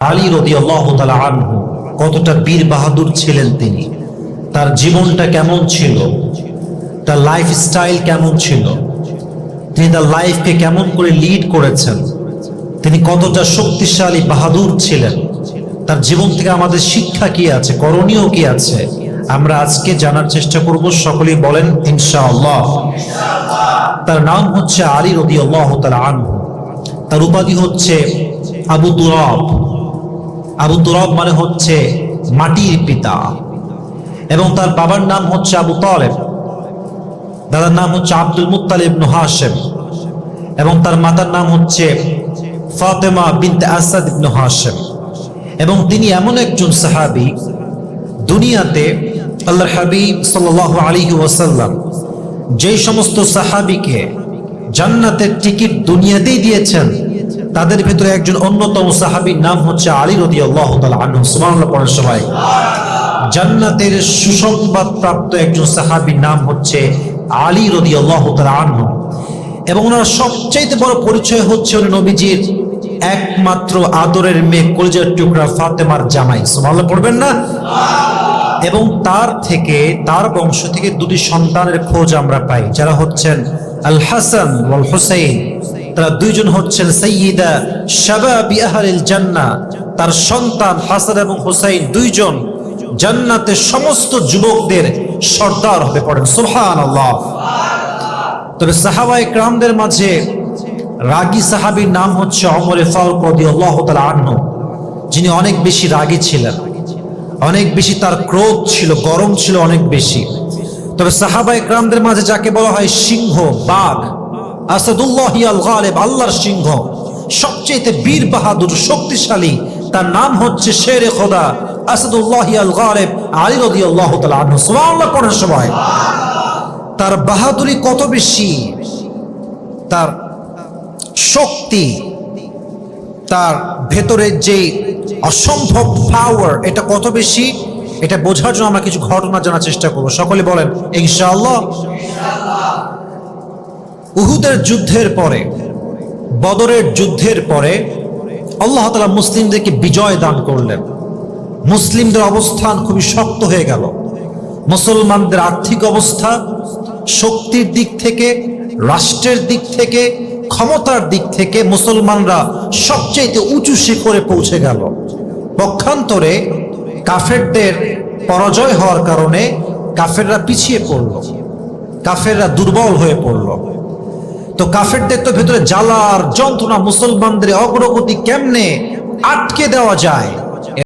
আলী রদি আল্লাহ আনহু কতটা বীর বাহাদুর ছিলেন তিনি। তার জীবনটা কেমন ছিল? তার লাইফ স্টাইল কেমন ছিল? তিনি তার লাইফকে কেমন করে লিড করেছেন? তিনি কতটা শক্তিশালী, বাহাদুর ছিলেন? তার জীবন থেকে আমাদের শিক্ষা কি আছে? করণীয় কি আছে? আমরা আজকে জানার চেষ্টা করব, সকলেই বলেন, ইনশাআল্লাহ। তার নাম হচ্ছে আলী রদি আল্লাহ আনহু। তার উপাধি হচ্ছে আবু তুরাব। আবু তুরাব মানে হচ্ছে মাটির পিতা। এবং তার বাবার নাম হচ্ছে আবু তালেব। দাদার নাম হচ্ছে আব্দুল মুত্তালিব হাসেম এবং তার মাতার নাম হচ্ছে ফাতেমা বিনতে আসাদ ইবনু হাসেম এবং তিনি এমন একজন সাহাবি দুনিয়াতে আল্লাহ হাবিব সাল্লাল্লাহু আলী ওয়াসাল্লাম যেই সমস্ত সাহাবিকে জান্নাতের টিকিট দুনিয়াতেই দিয়েছেন তাদের ভিতরে একজন অন্যতম সাহাবীর নাম হচ্ছে আলী আনহু। সুবহানাল্লাহ, পড়েন সবাই। জান্নাতের সুসংবাদ প্রাপ্ত একজন সাহাবীর নাম হচ্ছে আলী রাদিয়াল্লাহু তাআলা আনহু। এবং ওনার সবচাইতে বড় পরিচয় হচ্ছে উনি নবীজির একমাত্র আদরের মেয়ে কলিজার টুকরা ফাতেমার জামাই। সুবহানাল্লাহ, পড়বেন না? এবং তার থেকে, তার বংশ থেকে দুটি সন্তানের খোঁজ আমরা পাই, যারা হচ্ছেন আল হাসান হুসাইন। তারা দুইজন হচ্ছেন সৈয়দা শাবাবি আহারিল জান্না তার সন্তান হাসান এবং হুসাইন দুইজন জান্নাতে সমস্ত যুবকদের সর্দার হবে পড়েন সুহান তবে সাহাবাই ক্রামদের মাঝে রাগী সাহাবির নাম হচ্ছে অমরে ফারুক রদি আল্লাহ যিনি অনেক বেশি রাগী ছিলেন। অনেক বেশি তার ক্রোধ ছিল, গরম ছিল অনেক বেশি। তবে সাহাবাই ক্রামদের মাঝে যাকে বলা হয় সিংহ, বাঘ আসাদুল্লাহ আল আল্লাহর সিংহ। সবচেয়ে বীর বাহাদুর, শক্তিশালী, তার নাম হচ্ছে শেরে খোদা, আসাদুল্লাহ আল গালেব আলী রদি আল্লাহ সুবহানাল্লাহ পড়েন সবাই তার বাহাদুরি কত বেশি? তার শক্তি, তার ভেতরের যে অসম্ভব পাওয়ার এটা কত বেশি? এটা বোঝার জন্য আমরা কিছু ঘটনা জানার চেষ্টা করব। সকলে বলেন, ইনশাআল্লাহ। উহুদের যুদ্ধের পরে, বদরের যুদ্ধের পরে আল্লাহ তালা মুসলিমদেরকে বিজয় দান করলেন। মুসলিমদের অবস্থান খুবই শক্ত হয়ে গেল। মুসলমানদের আর্থিক অবস্থা, শক্তির দিক থেকে, রাষ্ট্রের দিক থেকে, ক্ষমতার দিক থেকে মুসলমানরা সবচেয়ে উঁচু শিখরে পৌঁছে গেল। পক্ষান্তরে কাফেরদের পরাজয় হওয়ার কারণে কাফেররা পিছিয়ে পড়ল। কাফেররা দুর্বল হয়ে পড়ল। তো কাফেরদের তো ভেতরে জ্বালার যন্ত্রণা মুসলমানদের অগ্রগতি কেমনে আটকে দেওয়া যায়?